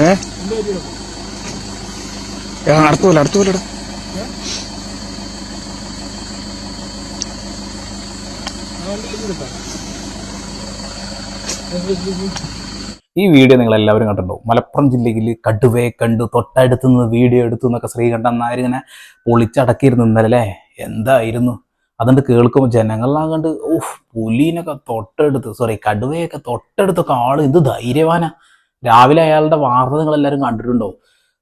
ഏ? അടുത്ത് പോലെ അടുത്ത് പോലെ ഈ വീഡിയോ നിങ്ങൾ എല്ലാവരും കണ്ടിട്ടുണ്ടോ? മലപ്പുറം ജില്ലയിൽ കടുവയെ കണ്ടു തൊട്ടടുത്ത് നിന്ന് വീഡിയോ എടുത്തു എന്നൊക്കെ ശ്രീകണ്ഠൻ നായർ ഇങ്ങനെ പൊളിച്ചടക്കിയിരുന്നു ഇന്നലെ എന്തായിരുന്നു? അതുകൊണ്ട് കേൾക്കുമ്പോൾ ജനങ്ങളെല്ലാം കണ്ട് ഓഹ് പുലീനൊക്കെ തൊട്ടടുത്ത് സോറി കടുവയൊക്കെ തൊട്ടടുത്തൊക്കെ ആൾ ഇത് ധൈര്യവാനാ. രാവിലെ അയാളുടെ വാർത്ത നിങ്ങൾ എല്ലാവരും കണ്ടിട്ടുണ്ടോ?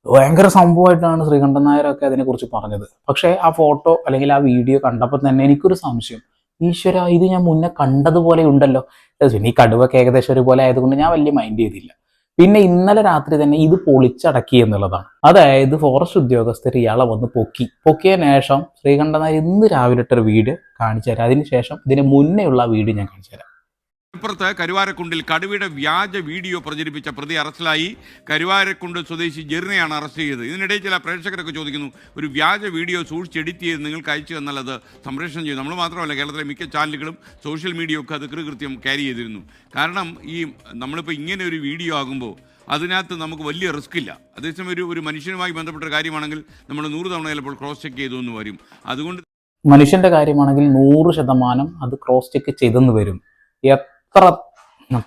ഭയങ്കര സംഭവമായിട്ടാണ് ശ്രീകണ്ഠൻ നായരൊക്കെ അതിനെക്കുറിച്ച് പറഞ്ഞത്. പക്ഷേ ആ ഫോട്ടോ അല്ലെങ്കിൽ ആ വീഡിയോ കണ്ടപ്പോൾ തന്നെ എനിക്കൊരു സംശയം. ഈശ്വര ഇത് ഞാൻ മുന്നേ കണ്ടതുപോലെ ഉണ്ടല്ലോ. പിന്നെ ഈ കടുവൊക്കെ ഏകദേശം ഒരുപോലെ ആയതുകൊണ്ട് ഞാൻ വലിയ മൈൻഡ് ചെയ്തില്ല. പിന്നെ ഇന്നലെ രാത്രി തന്നെ ഇത് പൊളിച്ചടക്കി എന്നുള്ളതാണ്. അതായത് ഫോറസ്റ്റ് ഉദ്യോഗസ്ഥർ ഇയാളെ വന്ന് പൊക്കി. പൊക്കിയ ശേഷം ശ്രീകണ്ഠനായർ ഇന്ന് രാവിലെ ഇട്ടൊരു വീഡിയോ കാണിച്ചു തരാം. അതിന് ശേഷം ഇതിന് മുന്നേ ഉള്ള വീട് വീഡിയോ ഞാൻ കാണിച്ചു തരാം. മലപ്പുറത്ത് കരുവാരക്കുണ്ടിൽ കടുവയുടെ വ്യാജ വീഡിയോ പ്രചരിപ്പിച്ച പ്രതി അറസ്റ്റിലായി കരുവാരക്കുണ്ട് സ്വദേശി ജെറിനെയാണ് അറസ്റ്റ് ചെയ്തത്. ഇതിനിടയിൽ ചില പ്രേക്ഷകരൊക്കെ ചോദിക്കുന്നു ഒരു വ്യാജ വീഡിയോ സൂക്ഷിച്ച് എഡിറ്റ് ചെയ്ത് നിങ്ങൾക്ക് അയച്ചു എന്നുള്ളത് സംപ്രേഷണം ചെയ്തു. നമ്മൾ മാത്രമല്ല കേരളത്തിലെ മിക്ക ചാനലുകളും സോഷ്യൽ മീഡിയ ഒക്കെ അത് കൃകൃത്യം ക്യാരി ചെയ്തിരുന്നു. കാരണം ഈ നമ്മളിപ്പോൾ ഇങ്ങനെ ഒരു വീഡിയോ ആകുമ്പോൾ അതിനകത്ത് നമുക്ക് വലിയ റിസ്ക് ഇല്ല. അതേസമയം ഒരു ഒരു മനുഷ്യനുമായി ബന്ധപ്പെട്ട കാര്യമാണെങ്കിൽ നമ്മൾ നൂറ് തവണ ചിലപ്പോൾ ക്രോസ് ചെക്ക് ചെയ്തു എന്ന് വരും. അതുകൊണ്ട് മനുഷ്യന്റെ കാര്യമാണെങ്കിൽ നൂറ് ശതമാനം അത് ക്രോസ് ചെക്ക് ചെയ്തെന്ന് വരും. എത്ര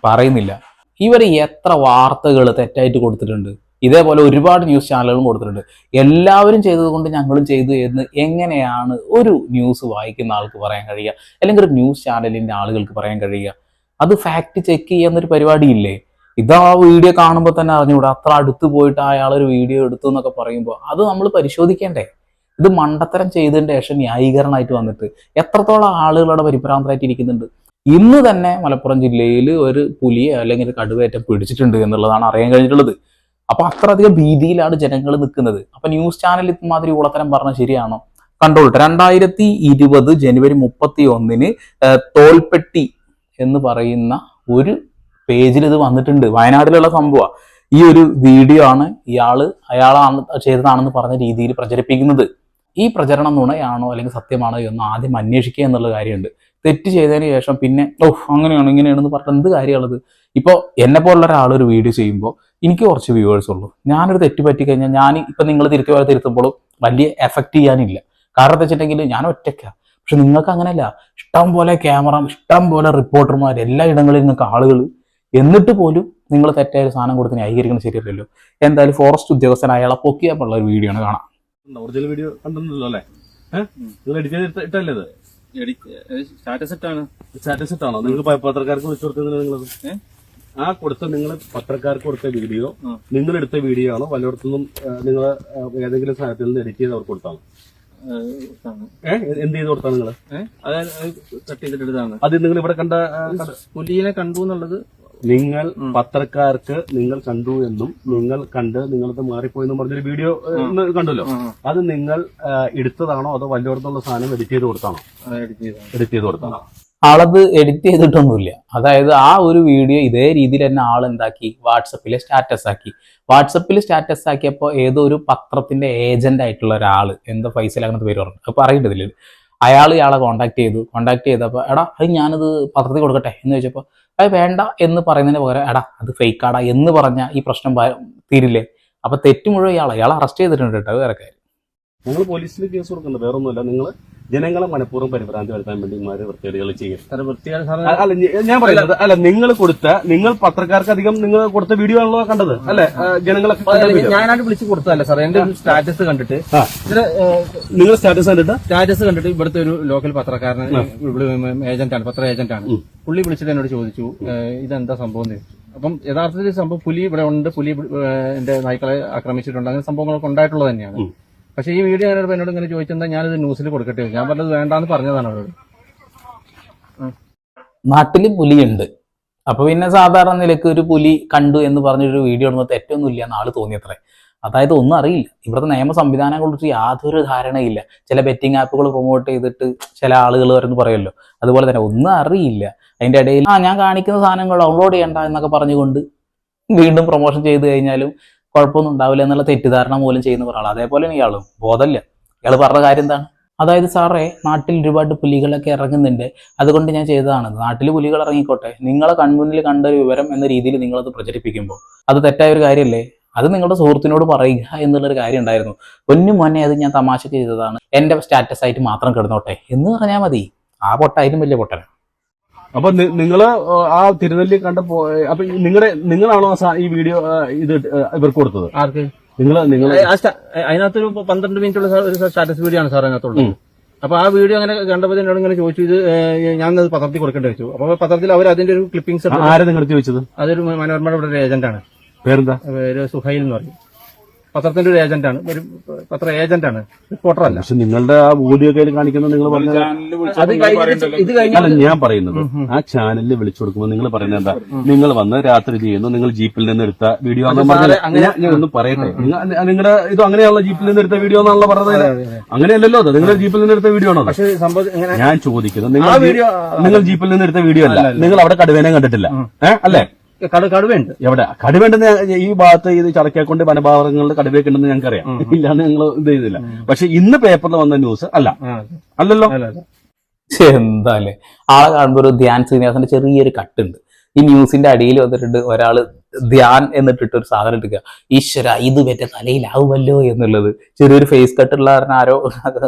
പറയുന്നില്ല. ഇവർ എത്ര വാർത്തകൾ തെറ്റായിട്ട് കൊടുത്തിട്ടുണ്ട്? ഇതേപോലെ ഒരുപാട് ന്യൂസ് ചാനലുകളും കൊടുത്തിട്ടുണ്ട്. എല്ലാവരും ചെയ്തത് കൊണ്ട് ഞങ്ങളും ചെയ്തു എന്ന് എങ്ങനെയാണ് ഒരു ന്യൂസ് വായിക്കുന്ന ആൾക്ക് പറയാൻ കഴിയുക? അല്ലെങ്കിൽ ഒരു ന്യൂസ് ചാനലിന്റെ ആളുകൾക്ക് പറയാൻ കഴിയുക? അത് ഫാക്ട് ചെക്ക് ചെയ്യുന്നൊരു പരിപാടിയില്ലേ? ഇതാ വീഡിയോ കാണുമ്പോൾ തന്നെ അറിഞ്ഞുകൂടാ. അത്ര അടുത്ത് പോയിട്ട് അയാളൊരു വീഡിയോ എടുത്തു എന്നൊക്കെ പറയുമ്പോൾ അത് നമ്മൾ പരിശോധിക്കേണ്ടേ? ഇത് മണ്ടത്തരം ചെയ്തതിന് ശേഷം ന്യായീകരണമായിട്ട് വന്നിട്ട് എത്രത്തോളം ആളുകളുടെ പരിഭ്രാന്തരായിട്ട് ഇരിക്കുന്നുണ്ട്. ഇന്ന് തന്നെ മലപ്പുറം ജില്ലയിൽ ഒരു പുലിയെ അല്ലെങ്കിൽ ഒരു കടുവേറ്റം പിടിച്ചിട്ടുണ്ട് എന്നുള്ളതാണ് അറിയാൻ കഴിഞ്ഞിട്ടുള്ളത്. അപ്പൊ അത്രയധികം ഭീതിയിലാണ് ജനങ്ങൾ നിൽക്കുന്നത്. അപ്പൊ ന്യൂസ് ചാനൽ ഇമാതിരി ഉളത്തരം പറഞ്ഞ ശരിയാണോ? കണ്ടോളട്ടെ രണ്ടായിരത്തി ഇരുപത് ജനുവരി മുപ്പത്തി ഒന്നിന് തോൽപ്പെട്ടി എന്ന് പറയുന്ന ഒരു പേജിൽ ഇത് വന്നിട്ടുണ്ട്. വയനാട്ടിലുള്ള സംഭവമാണ് ഈ ഒരു വീഡിയോ ആണ് ഇയാൾ അയാളാണ് ചെയ്തതാണെന്ന് പറഞ്ഞ രീതിയിൽ പ്രചരിപ്പിക്കുന്നത്. ഈ പ്രചരണം നുണയാണോ അല്ലെങ്കിൽ സത്യമാണോ എന്ന് ആദ്യം അന്വേഷിക്കുക എന്നുള്ള കാര്യമുണ്ട്. തെറ്റ് ചെയ്തതിന് ശേഷം പിന്നെ ഓ അങ്ങനെയാണോ ഇങ്ങനെയാണെന്ന് പറഞ്ഞിട്ട് എന്ത് കാര്യമുള്ളത്? ഇപ്പോൾ എന്നെ പോലുള്ള ഒരാൾ ഒരു വീഡിയോ ചെയ്യുമ്പോൾ എനിക്ക് കുറച്ച് വ്യൂവേഴ്സ് ഉള്ളൂ. ഞാനൊരു തെറ്റ് പറ്റി കഴിഞ്ഞാൽ ഞാൻ ഇപ്പം നിങ്ങൾ തിരുത്തി വരെ തിരുത്തുമ്പോഴും വലിയ എഫക്റ്റ് ചെയ്യാനില്ല. കാരണം എന്താ വെച്ചിട്ടുണ്ടെങ്കിൽ ഞാൻ ഒറ്റയ്ക്കാണ് പക്ഷെ നിങ്ങൾക്ക് അങ്ങനെയല്ല. ഇഷ്ടം പോലെ ക്യാമറ ഇഷ്ടം പോലെ റിപ്പോർട്ടർമാർ എല്ലാ ഇടങ്ങളിലും നിങ്ങൾക്ക് ആളുകൾ എന്നിട്ട് പോലും നിങ്ങൾ തെറ്റായ ഒരു സാധനം കൊടുത്ത് ന്യായീകരിക്കണം ശരിയല്ലല്ലോ. എന്തായാലും ഫോറസ്റ്റ് ഉദ്യോഗസ്ഥൻ അയാളെ പൊക്കിയാലുള്ള ഒരു വീഡിയോ ആണ് കാണാം. ഒറിജിനൽ വീഡിയോ കണ്ടിട്ടുണ്ടല്ലോ അല്ലേ? നിങ്ങൾ എഡിറ്റ് ചെയ്ത് ഇട്ടല്ലേ ഇത്? സ്റ്റാറ്റസ് ഇട്ടാണ്. സ്റ്റാറ്റസ് ഇട്ടാണോ? നിങ്ങൾ പത്രക്കാർക്ക് വിളിച്ചു കൊടുത്തത് നിങ്ങളത്? ആ കൊടുത്ത നിങ്ങൾ പത്രക്കാർക്ക് കൊടുത്ത വീഡിയോ നിങ്ങൾ എടുത്ത വീഡിയോ ആണോ? പലയിടത്തുനിന്നും നിങ്ങൾ ഏതെങ്കിലും സാധനത്തിൽ നിന്ന് എഡിറ്റ് ചെയ്ത് അവർക്ക് കൊടുത്താണോ? എന്ത് ചെയ്ത് കൊടുത്താണ് നിങ്ങൾ അതായത് കട്ട് ചെയ്തിട്ടാണ് അത് നിങ്ങൾ ഇവിടെ കണ്ട- പുലിയെ കണ്ടു എന്നുള്ളത് നിങ്ങൾ പത്രക്കാർക്ക് നിങ്ങൾ കണ്ടു എന്നും നിങ്ങൾ കണ്ട് നിങ്ങളത് മാറിപ്പോയെന്നും പറഞ്ഞൊരു വീഡിയോ കണ്ടല്ലോ. അത് നിങ്ങൾ എടുത്തതാണോ അതോ വല്ലോടത്തുള്ള സാധനം എഡിറ്റ് ചെയ്ത് കൊടുത്താണോ. എഡിറ്റ് ചെയ്ത് കൊടുത്താണോ? ആളത് എഡിറ്റ് ചെയ്തിട്ടൊന്നുമില്ല. അതായത് ആ ഒരു വീഡിയോ ഇതേ രീതിയിൽ തന്നെ ആൾ എന്താക്കി? വാട്സപ്പിൽ സ്റ്റാറ്റസ് ആക്കി. വാട്സപ്പിൽ സ്റ്റാറ്റസ് ആക്കിയപ്പോൾ ഏതോ ഒരു പത്രത്തിന്റെ ഏജന്റ് ആയിട്ടുള്ള ഒരാൾ എന്താ ഫൈസൽ അങ്ങനത്തെ പേര് പറഞ്ഞു. അപ്പോൾ അറിയേണ്ടതില്ല അയാൾ ഇയാളെ കോണ്ടാക്ട് ചെയ്തു. കോണ്ടാക്ട് ചെയ്തപ്പോൾ എടാ അത് ഞാനത് പത്രത്തിൽ കൊടുക്കട്ടെ? എന്ന് ചോദിച്ചപ്പോൾ അത് വേണ്ട എന്ന് പറയുന്നതിന് പകരം എടാ അത് ഫേക്ക് ഫേക്കാടാ എന്ന് പറഞ്ഞാൽ ഈ പ്രശ്നം തീരില്ലേ? അപ്പൊ തെറ്റ് മുഴുവൻ ഇയാളെ ഇയാളെ അറസ്റ്റ് ചെയ്തിട്ടുണ്ട് കേട്ടോ വേറെ കാര്യം നിങ്ങൾ പോലീസിൽ കേസ് കൊടുക്കുന്നത് വേറൊന്നുമല്ല. നിങ്ങൾ ജനങ്ങളെ മനഃപൂർവം പരിഭ്രാന്തി വരുത്താൻ വേണ്ടി ഇമാര് വൃത്തികേടുകൾ ചെയ്യും അല്ല ഞാൻ പറയുന്നത് അല്ല നിങ്ങൾ കൊടുത്ത നിങ്ങൾ പത്രക്കാർക്ക് അധികം നിങ്ങൾ കൊടുത്ത വീഡിയോ ആണല്ലോ കണ്ടത് അല്ലെ? ജനങ്ങളെ. ഞാനായിട്ട് വിളിച്ച് കൊടുത്തതല്ല സാർ എന്റെ സ്റ്റാറ്റസ് കണ്ടിട്ട്. നിങ്ങൾ സ്റ്റാറ്റസ് കണ്ടിട്ട്? സ്റ്റാറ്റസ് കണ്ടിട്ട് ഇവിടുത്തെ ഒരു ലോക്കൽ പത്രക്കാരൻ ഏജന്റാണ് പത്ര ഏജന്റ് ആണ് പുള്ളി വിളിച്ചിട്ട് എന്നോട് ചോദിച്ചു ഇതെന്താ സംഭവം എന്ന് ചോദിച്ചു. അപ്പം യഥാർത്ഥത്തിൽ സംഭവം പുലി ഇവിടെ ഉണ്ട് പുലി എന്റെ നായ്ക്കളെ ആക്രമിച്ചിട്ടുണ്ട് അങ്ങനെ സംഭവങ്ങളൊക്കെ ഉണ്ടായിട്ടുള്ളത് തന്നെയാണ്. പക്ഷേ ഈ വീഡിയോ ഞാനോട് എന്നോട് ഇങ്ങനെ ചോദിച്ചെന്താ ഞാനിത് ന്യൂസിൽ കൊടുക്കട്ടെ? ഞാൻ പറഞ്ഞത് വേണ്ടാന്ന് പറഞ്ഞതാണ് അവരോട്. നാട്ടിൽ പുലിയുണ്ട്. അപ്പൊ പിന്നെ സാധാരണ നിലയ്ക്ക് ഒരു പുലി കണ്ടു എന്ന് പറഞ്ഞൊരു വീഡിയോ ഇടുന്നത് തെറ്റൊന്നുമില്ല എന്ന് ആൾ തോന്നിയത്രേ. അതായത് ഒന്നും അറിയില്ല. ഇവിടുത്തെ നിയമ സംവിധാനങ്ങളെ കുറിച്ച് യാതൊരു ധാരണയില്ല. ചില ബെറ്റിംഗ് ആപ്പുകൾ പ്രൊമോട്ട് ചെയ്തിട്ട് ചില ആളുകൾ വരുന്നു പറയുമല്ലോ. അതുപോലെ തന്നെ ഒന്നും അറിയില്ല. അതിന്റെ ഇടയിൽ ആ ഞാൻ കാണിക്കുന്ന സാധനങ്ങൾ ഡൗൺലോഡ് ചെയ്യണ്ട എന്നൊക്കെ പറഞ്ഞുകൊണ്ട് വീണ്ടും പ്രൊമോഷൻ ചെയ്ത് കഴിഞ്ഞാലും കുഴപ്പമൊന്നും ഉണ്ടാവില്ല എന്നുള്ള തെറ്റിദ്ധാരണ മൂലം ചെയ്യുന്ന ഒരാൾ അതേപോലെ ഇയാളും. ബോധമില്ല. ഇയാൾ പറഞ്ഞ കാര്യം എന്താണ്? അതായത് സാറേ നാട്ടിൽ ഒരുപാട് പുലികളൊക്കെ ഇറങ്ങുന്നുണ്ട്. അതുകൊണ്ട് ഞാൻ ചെയ്തതാണ്. നാട്ടിൽ പുലികൾ ഇറങ്ങിക്കോട്ടെ. നിങ്ങളെ കൺമുന്നിൽ കണ്ട ഒരു വിവരം എന്ന രീതിയിൽ നിങ്ങളത് പ്രചരിപ്പിക്കുമ്പോൾ. അത് തെറ്റായ ഒരു കാര്യമല്ലേ? അത് നിങ്ങളുടെ സുഹൃത്തിനോട് പറയുക എന്നുള്ളൊരു കാര്യം ഉണ്ടായിരുന്നു. പൊന്നു മോനെ അത് ഞാൻ തമാശ ചെയ്തതാണ്. എന്റെ സ്റ്റാറ്റസ് ആയിട്ട് മാത്രം കിടന്നോട്ടെ എന്ന് പറഞ്ഞാൽ മതി. ആ പൊട്ടായിരുന്നു വലിയ പൊട്ടന. അപ്പൊ നിങ്ങൾ ആ തിരുനെല്ലി കണ്ട പോ- അപ്പൊ നിങ്ങളുടെ നിങ്ങളാണോ ഈ വീഡിയോ ഇത് ഇവർക്ക് കൊടുത്തത്? ആർക്ക്? നിങ്ങൾ നിങ്ങൾ അതിനകത്തൊരു പന്ത്രണ്ട് മിനിറ്റ് ഉള്ള ഒരു സ്റ്റാറ്റസ് വീഡിയോ ആണ് സാർ അതിനകത്തുള്ളത്. അപ്പൊ ആ വീഡിയോ അങ്ങനെ കണ്ടപ്പോൾ എന്നോട് ഇങ്ങനെ ചോദിച്ചു ഇത് ഞാൻ അത് പത്രത്തിൽ കൊടുക്കേണ്ടി വെച്ചു. അപ്പൊ പത്രത്തിൽ അവർ അതിന്റെ ഒരു ക്ലിപ്പിംഗ്സ് ആരെ നിങ്ങൾ ചോദിച്ചത്? അതൊരു മനോരമയുടെ ഒരു ഏജന്റാണ്. പേരെന്താ? സുഹൈൽ എന്ന് പറയും. പത്രത്തിന്റെ ഒരു ഏജന്റാണ് ഒരു പത്ര ഏജന്റാണ് റിപ്പോർട്ടർ അല്ല. പക്ഷെ നിങ്ങളുടെ ആ വീഡിയോ കയ്യിൽ കാണിക്കുന്നത് നിങ്ങൾ പറഞ്ഞത്? അത് കഴിഞ്ഞിട്ട് ഇത് അല്ല ഞാൻ പറയുന്നത് ആ ചാനലിൽ വിളിച്ചു കൊടുക്കുമ്പോൾ നിങ്ങൾ പറയുന്നത് എന്താ? നിങ്ങൾ വന്ന് രാത്രി ചെയ്യുന്നു നിങ്ങൾ ജീപ്പിൽ നിന്ന് എടുത്ത വീഡിയോ ആണെന്ന് അങ്ങനെ- ഞാൻ- ഞാൻ ഒന്ന് പറയട്ടെ. നിങ്ങളുടെ ഇത് അങ്ങനെയാണല്ലോ ജീപ്പിൽ നിന്ന് എടുത്ത വീഡിയോ എന്നാണല്ലോ പറഞ്ഞത്? അങ്ങനെയല്ലല്ലോ അത്. നിങ്ങളുടെ ജീപ്പിൽ നിന്ന് എടുത്ത വീഡിയോ ആണോ അത്? പക്ഷെ സംഭവം ഇങ്ങനെ ഞാൻ ചോദിക്കുന്നത് നിങ്ങൾ ആ വീഡിയോ നിങ്ങൾ ജീപ്പിൽ നിന്ന് എടുത്ത വീഡിയോ അല്ല. നിങ്ങൾ അവിടെ കടുവേനെ കണ്ടിട്ടില്ല. ഏഹ് അല്ലേ? കട കടുവയുണ്ട്. എവിടെ? കടുവയുണ്ടെന്ന് ഈ ഭാഗത്ത് ഇത് ചടക്കാക്കൊണ്ട് വനഭാഗങ്ങളിൽ കടുവയൊക്കെ ഉണ്ടെന്ന് ഞങ്ങൾക്കറിയാം ഇല്ലാന്ന് ഞങ്ങൾ ഇത് ചെയ്തില്ല. പക്ഷെ ഇന്ന് പേപ്പറിൽ വന്ന ന്യൂസ് അല്ല. അല്ലല്ലോ? അല്ല, അല്ല. എന്താല്ലേ ആളെ കാണുമ്പോൾ ഒരു ധ്യാൻ ശ്രീനിവാസന്റെ ചെറിയൊരു കട്ടുണ്ട്. ഈ ന്യൂസിന്റെ അടിയിൽ വന്നിട്ടുണ്ട് ഒരാൾ ധ്യാൻ എന്നിട്ടിട്ട് ഒരു സാധനം എടുക്കുക ഈശ്വര ഇത് മറ്റേ തലയിലാവുമല്ലോ എന്നുള്ളത്. ചെറിയൊരു ഫേസ് കട്ടുള്ള കാരണം ആരോ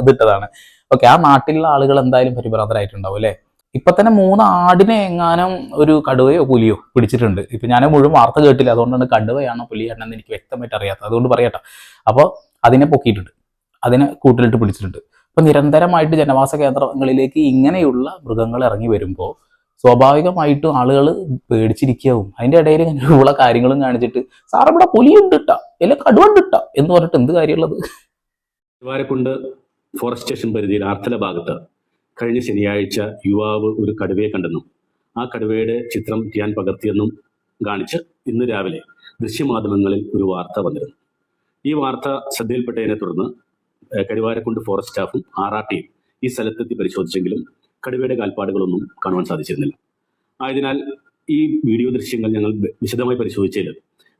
അതിട്ടതാണ് ഓക്കെ ആ നാട്ടിലുള്ള ആളുകൾ എന്തായാലും പരിഭ്രാന്തരായിട്ടുണ്ടാവും അല്ലെ? ഇപ്പൊ തന്നെ മൂന്ന് ആടിനെ എങ്ങാനും ഒരു കടുവയോ പുലിയോ പിടിച്ചിട്ടുണ്ട്. ഇപ്പൊ ഞാൻ മുഴുവൻ വാർത്ത കേട്ടില്ല. അതുകൊണ്ടാണ് കടുവയാണോ പുലിയാണോ എന്ന് എനിക്ക് വ്യക്തമായിട്ട് അറിയാത്തത്. അതുകൊണ്ട് പറയട്ടെ. അപ്പോൾ അതിനെ പൊക്കിയിട്ടുണ്ട്. അതിനെ കൂട്ടിലിട്ട് പിടിച്ചിട്ടുണ്ട്. അപ്പൊ നിരന്തരമായിട്ട് ജനവാസ കേന്ദ്രങ്ങളിലേക്ക് ഇങ്ങനെയുള്ള മൃഗങ്ങൾ ഇറങ്ങി വരുമ്പോൾ സ്വാഭാവികമായിട്ടും ആളുകൾ പേടിച്ചിരിക്കാവും. അതിന്റെ ഇടയിൽ ഇങ്ങനെയുള്ള കാര്യങ്ങളും കാണിച്ചിട്ട് സാർ ഇവിടെ പുലിയുണ്ട് ഇട്ടാ ഇല്ല കടുവണ്ട് ഇട്ടാ എന്ന് പറഞ്ഞിട്ട് എന്ത് കാര്യമുള്ളത്? ഫോറസ്റ്റ് സ്റ്റേഷൻ പരിധിയിൽ ആർത്തല ഭാഗത്ത് കഴിഞ്ഞ ശനിയാഴ്ച യുവാവ് ഒരു കടുവയെ കണ്ടെന്നും ആ കടുവയുടെ ചിത്രം ഞാൻ പകർത്തിയെന്നും കാണിച്ച് ഇന്ന് രാവിലെ ദൃശ്യമാധ്യമങ്ങളിൽ ഒരു വാർത്ത വന്നിരുന്നു. ഈ വാർത്ത ശ്രദ്ധയിൽപ്പെട്ടതിനെ തുടർന്ന് കരുവാരക്കുണ്ട് ഫോറസ്റ്റ് സ്റ്റാഫും ആർ ആർ ടിയും ഈ സ്ഥലത്തെത്തി പരിശോധിച്ചെങ്കിലും കടുവയുടെ കാൽപ്പാടുകളൊന്നും കാണുവാൻ സാധിച്ചിരുന്നില്ല. ആയതിനാൽ ഈ വീഡിയോ ദൃശ്യങ്ങൾ ഞങ്ങൾ വിശദമായി പരിശോധിച്ചതിൽ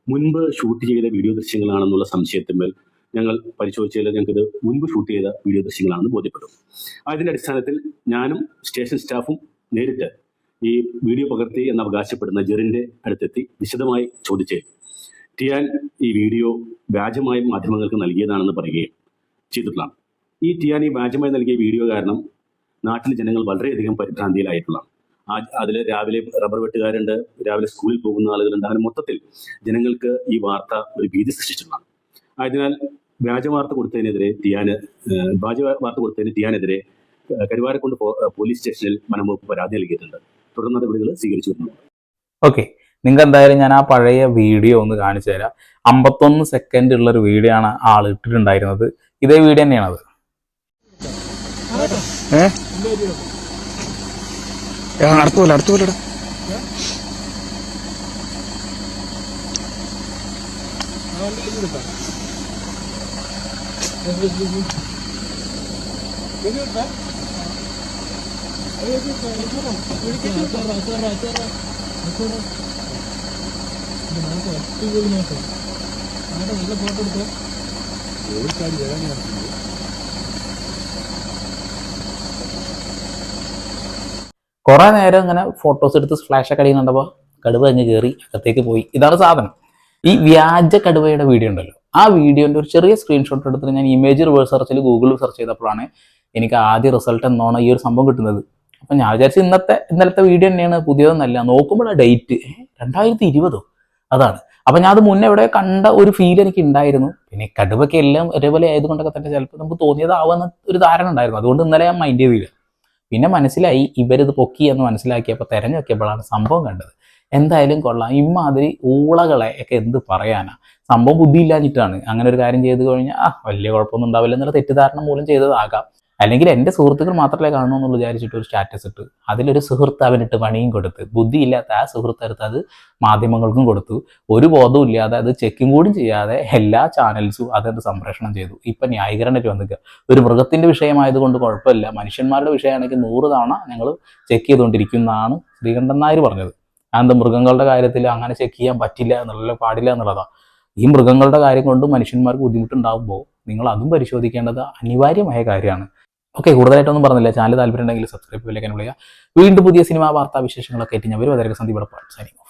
മുൻപ് ഷൂട്ട് ചെയ്ത വീഡിയോ ദൃശ്യങ്ങളാണെന്നുള്ള സംശയത്തിന്മേൽ ഞങ്ങൾ പരിശോധിച്ചതിൽ ഞങ്ങൾക്കിത് മുൻപ് ഷൂട്ട് ചെയ്ത വീഡിയോ ദൃശ്യങ്ങളാണെന്ന് ബോധ്യപ്പെട്ടു. അതിന്റെ അടിസ്ഥാനത്തിൽ ഞാനും സ്റ്റേഷൻ സ്റ്റാഫും നേരിട്ട് ഈ വീഡിയോ പകർത്തി എന്ന് അവകാശപ്പെടുന്ന ജെറിന്റെ അടുത്തെത്തി വിശദമായി ചോദിച്ച് ടിയാൻ ഈ വീഡിയോ വ്യാജമായി മാധ്യമങ്ങൾക്ക് നൽകിയതാണെന്ന് പറയുകയും ചെയ്തിട്ടുള്ളതാണ്. ഈ ടിയാൻ ഈ വ്യാജമായി നൽകിയ വീഡിയോ കാരണം നാട്ടിലെ ജനങ്ങൾ വളരെയധികം പരിഭ്രാന്തിയിലായിട്ടുള്ളതാണ്. ആ അതിൽ രാവിലെ റബ്ബർ വെട്ടുകാരുണ്ട് രാവിലെ സ്കൂളിൽ പോകുന്ന ആളുകളുണ്ട്. അങ്ങനെ മൊത്തത്തിൽ ജനങ്ങൾക്ക് ഈ വാർത്ത ഒരു ഭീതി സൃഷ്ടിച്ചിട്ടുള്ളതാണ്. ആയതിനാൽ വ്യാജ വാർത്ത കൊടുത്തതിനെതിരെ ടിയാന് ഏഹ്, വ്യാജ വാർത്ത കൊടുത്തതിന് ടിയാനെതിരെ കരുവാരക്കുണ്ട് പോലീസ് സ്റ്റേഷനിൽ വനംവകുപ്പ് പരാതി നൽകിയിട്ടുണ്ട്. തുടർ നടപടികൾ സ്വീകരിച്ചു വരുന്നു ഓക്കെ. നിങ്ങൾക്ക് എന്തായാലും ഞാൻ ആ പഴയ വീഡിയോ ഒന്ന് കാണിച്ചു തരാം. അമ്പത്തൊന്ന് സെക്കൻഡ് ഉള്ള ഒരു വീഡിയോ ആണ് ആൾ ഇട്ടിട്ടുണ്ടായിരുന്നത്. ഇതേ വീഡിയോ തന്നെയാണത് അടുത്തോല അടുത്തോലടാ കുറെ നേരം ഇങ്ങനെ ഫോട്ടോസ് എടുത്ത് ഫ്ലാഷ് ഒക്കെ അടിയുന്നുണ്ടപ്പോ കടുവ അങ്ങ് കയറി അകത്തേക്ക് പോയി. ഇതാണ് സാധനം. ഈ വ്യാജ കടുവയുടെ വീഡിയോ ഉണ്ടല്ലോ. ആ വീഡിയോന്റെ ഒരു ചെറിയ സ്ക്രീൻഷോട്ട് എടുത്തിട്ട് ഞാൻ ഇമേജ് റിവേഴ്സ് സെർച്ചിൽ ഗൂഗിൾ സെർച്ച് ചെയ്തപ്പോഴാണ് എനിക്ക് ആദ്യ റിസൾട്ട് എന്നോണം ഈ ഒരു സംഭവം കിട്ടുന്നത്. അപ്പം ഞാൻ വിചാരിച്ചു ഇന്നത്തെ ഇന്നലത്തെ വീഡിയോ തന്നെയാണ് പുതിയതെന്നല്ല. നോക്കുമ്പോൾ ഡേറ്റ് രണ്ടായിരത്തി ഇരുപതോ അതാണ്. അപ്പം ഞാൻ അത് മുന്നേ എവിടെ കണ്ട ഒരു ഫീൽ എനിക്ക് ഉണ്ടായിരുന്നു. പിന്നെ കടുവൊക്കെ എല്ലാം ഒരേപോലെ ആയതുകൊണ്ടൊക്കെ തന്നെ ചിലപ്പോൾ നമുക്ക് തോന്നിയതാവുന്ന ഒരു ധാരണ ഉണ്ടായിരുന്നു. അതുകൊണ്ട് ഇന്നലെ ഞാൻ മൈൻഡ് ചെയ്തില്ല. പിന്നെ മനസ്സിലായി ഇവരിത് പൊക്കി എന്ന് മനസ്സിലാക്കിയപ്പോൾ തെരഞ്ഞു സംഭവം കണ്ടത്. എന്തായാലും കൊള്ളാം. ഇമ്മാതിരി ഊളകളെ ഒക്കെ എന്ത് പറയാനാ. സംഭവം ബുദ്ധിയില്ലാഞ്ഞിട്ടാണ്. അങ്ങനെ ഒരു കാര്യം ചെയ്ത് കഴിഞ്ഞാൽ ആ വലിയ കുഴപ്പമൊന്നും ഉണ്ടാവില്ല എന്നുള്ള തെറ്റിദ്ധാരണ മൂലം ചെയ്തതാകാം. അല്ലെങ്കിൽ എന്റെ സുഹൃത്തുക്കൾ മാത്രമേ കാണൂ എന്നുള്ള വിചാരിച്ചിട്ട് ഒരു സ്റ്റാറ്റസ് ഇട്ട് അതിലൊരു സുഹൃത്ത് അവനിട്ട് പണിയും കൊടുത്ത് ബുദ്ധിയില്ലാത്ത ആ സുഹൃത്ത് എടുത്ത് അത് മാധ്യമങ്ങൾക്കും കൊടുത്തു. ഒരു ബോധവും ഇല്ലാതെ അത് ചെക്കും കൂടി ചെയ്യാതെ എല്ലാ ചാനൽസും അതത് സംപ്രേഷണം ചെയ്തു. ഇപ്പം ന്യായീകരണത്തിൽ വന്നിക്കുക ഒരു മൃഗത്തിന്റെ വിഷയമായതുകൊണ്ട് കുഴപ്പമില്ല. മനുഷ്യന്മാരുടെ വിഷയമാണെങ്കിൽ നൂറ് തവണ ഞങ്ങൾ ചെക്ക് ചെയ്തുകൊണ്ടിരിക്കുന്നതാണ് ശ്രീകണ്ഠൻ നായർ പറഞ്ഞത്. അതെന്താ മൃഗങ്ങളുടെ കാര്യത്തിൽ അങ്ങനെ ചെക്ക് ചെയ്യാൻ പറ്റില്ല എന്നുള്ള പാടില്ല എന്നുള്ളതാണ് ഈ മൃഗങ്ങളുടെ കാര്യം കൊണ്ട് മനുഷ്യന്മാർക്ക് ബുദ്ധിമുട്ടുണ്ടാകുമ്പോൾ നിങ്ങൾ അതും പരിശോധിക്കേണ്ടത് അനിവാര്യമായ കാര്യമാണ്. ഓക്കെ കൂടുതലായിട്ടൊന്നും പറഞ്ഞില്ല. ചാനൽ താല്പര്യം ഉണ്ടെങ്കിൽ സബ്സ്ക്രൈബ് ചെയ്യാൻ വിളിക്കുക വീണ്ടും പുതിയ സിനിമാ വാർത്താ വിശേഷങ്ങളൊക്കെ ആയിട്ട് ഞാൻ വരും അതായത് സന്ദീപ് സൈനിങ്